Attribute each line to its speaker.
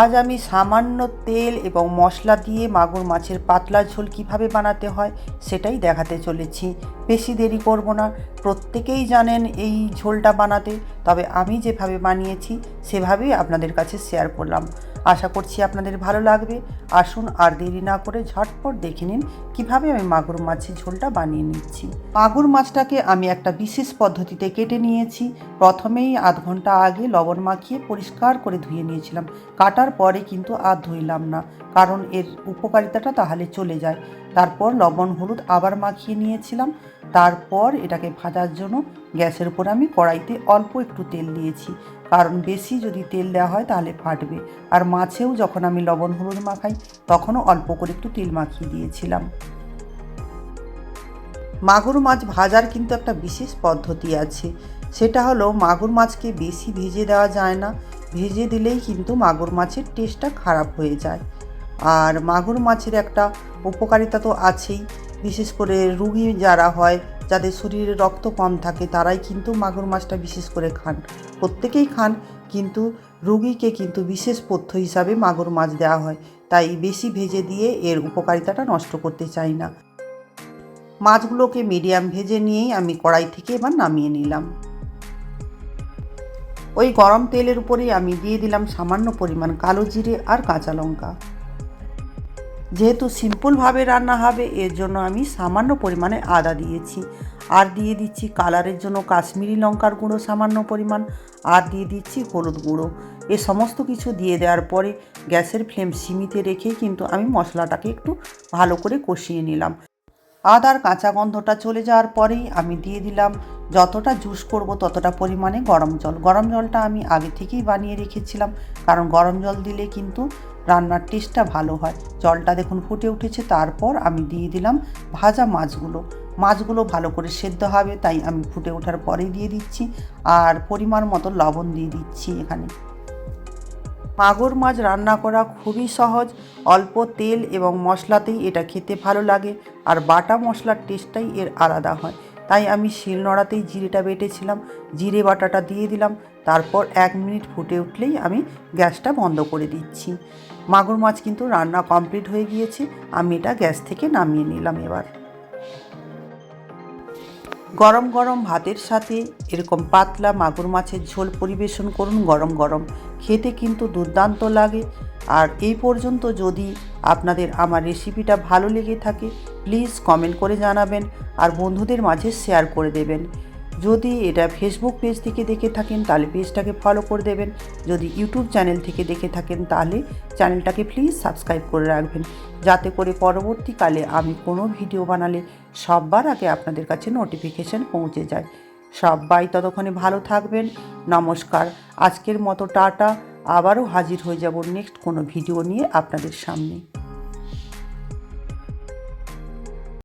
Speaker 1: আজ আমি সামান্য তেল এবং মশলা দিয়ে মাগুর মাছের পাতলা ঝোল কীভাবে বানাতে হয় সেটাই দেখাতে চলেছি। বেশি দেরি করব না, প্রত্যেকেই জানেন এই ঝোলটা বানাতে, তবে আমি যেভাবে বানিয়েছি সেভাবেই আপনাদের কাছে শেয়ার করলাম। আশা করছি আপনাদের ভালো লাগবে। আসুন আর দেরি না করে ঝটপট দেখে নিন কীভাবে আমি মাগুর মাছের ঝোলটা বানিয়ে নিচ্ছি? মাগুর মাছটাকে আমি একটা বিশেষ পদ্ধতিতে কেটে নিয়েছি। প্রথমেই আধ ঘণ্টা আগে লবণ মাখিয়ে পরিষ্কার করে ধুয়ে নিয়েছিলাম। কাটার পরে কিন্তু আর ধুইলাম না, কারণ এর উপকারিতাটা তাহলে চলে যায়। তারপর লবণ, হলুদ আবার মাখিয়ে নিয়েছিলাম। তারপর এটাকে ভাজার জন্য গ্যাসের উপর আমি কড়াইতে অল্প একটু তেল দিয়েছি। কারণ বেশি যদি তেল দেওয়া হয় তাহলে ফাটবে। আর মাছেও যখন আমি লবণ, হলুদ মাখাই, তখনও অল্প করে একটু তেল মাখিয়ে দিয়েছিলাম। মাগুর মাছ ভাজার কিন্তু একটা বিশেষ পদ্ধতি আছে। সেটা হলো মাগুর মাছকে বেশি ভেজে দেওয়া যায় না। ভেজে দিলেই কিন্তু মাগুর মাছের টেস্টটা খারাপ হয়ে যায়। আর মাগুর মাছের একটা উপকারিতা তো আছেই। বিশেষ করে রুগী যারা হয়, যাদের শরীরে রক্ত কম থাকে, তারাই কিন্তু মাগুর মাছটা বিশেষ করে খান। প্রত্যেকেই খান, কিন্তু রুগীকে কিন্তু বিশেষ পথ্য হিসাবে মাগুর মাছ দেওয়া হয়। তাই বেশি ভেজে দিয়ে এর উপকারিতাটা নষ্ট করতে চাই না। মাছগুলোকে মিডিয়াম ভেজে নিয়েই আমি কড়াই থেকে এবার নামিয়ে নিলাম। ওই গরম তেলের উপরেই আমি দিয়ে দিলাম সামান্য পরিমাণ কালো জিরে আর কাঁচা লঙ্কা। যেহেতু সিম্পলভাবে রান্না হবে, এর জন্য আমি সামান্য পরিমাণে আদা দিয়েছি। আর দিয়ে দিচ্ছি কালারের জন্য কাশ্মীরি লঙ্কার গুঁড়ো সামান্য পরিমাণ। আর দিয়ে দিচ্ছি হলুদ গুঁড়ো। এ সমস্ত কিছু দিয়ে দেওয়ার পরে গ্যাসের ফ্লেম সিমিতে রেখে কিন্তু আমি মশলাটাকে একটু ভালো করে কষিয়ে নিলাম। আদার কাঁচা গন্ধটা চলে যাওয়ার পরেই আমি দিয়ে দিলাম যতটা জুস করব ততটা পরিমাণে গরম জল। গরম জলটা আমি আগে থেকেই বানিয়ে রেখেছিলাম, কারণ গরম জল দিলে কিন্তু রান্নার টেস্টটা ভালো হয়। জলটা দেখুন ফুটে উঠেছে, তারপর আমি দিয়ে দিলাম ভাজা মাছগুলো। মাছগুলো ভালো করে সেদ্ধ হবে, তাই আমি ফুটে ওঠার পরেই দিয়ে দিচ্ছি, আর পরিমাণ মতো লবণ দিয়ে দিচ্ছি এখানে। মাগুর মাছ রান্না করা খুবই সহজ। অল্প তেল এবং মশলাতেই এটা খেতে ভালো লাগে। আর বাটা মশলার টেস্টটাই এর আলাদা হয়। তাই আমি শিলনোড়াতেই জিরেটা বেটেছিলাম। জিরে বাটাটা দিয়ে দিলাম। তারপর এক মিনিট ফুটে উঠলেই আমি গ্যাসটা বন্ধ করে দিচ্ছি। মাগুর মাছ কিন্তু রান্না কমপ্লিট হয়ে গিয়েছে। আমি এটা গ্যাস থেকে নামিয়ে নিলাম এবার। গরম গরম ভাতের সাথে এরকম পাতলা মাগুর মাছের ঝোল পরিবেশন করুন গরম গরম। খেতে কিন্তু দুর্দান্ত লাগে। আর এই পর্যন্ত যদি আপনাদের আমার রেসিপিটা ভালো লেগে থাকে প্লিজ কমেন্ট করে জানাবেন। আর বন্ধুদের মাঝে শেয়ার করে দেবেন। যদি এটা ফেসবুক পেজ থেকে দেখে থাকেন, তাহলে পেজটাকে ফলো করে দেবেন। যদি ইউটিউব চ্যানেল থেকে দেখে থাকেন, তাহলে চ্যানেলটাকে প্লিজ সাবস্ক্রাইব করে রাখবেন। যাতে করে পরবর্তীকালে আমি কোনো ভিডিও বানালে সববার আগে আপনাদের কাছে নোটিফিকেশান পৌঁছে যায়। সবাই ততক্ষণে ভালো থাকবেন। নমস্কার। আজকের মতো টাটা। আবারও হাজির হয়ে যাব নেক্সট কোনো ভিডিও নিয়ে আপনাদের সামনে।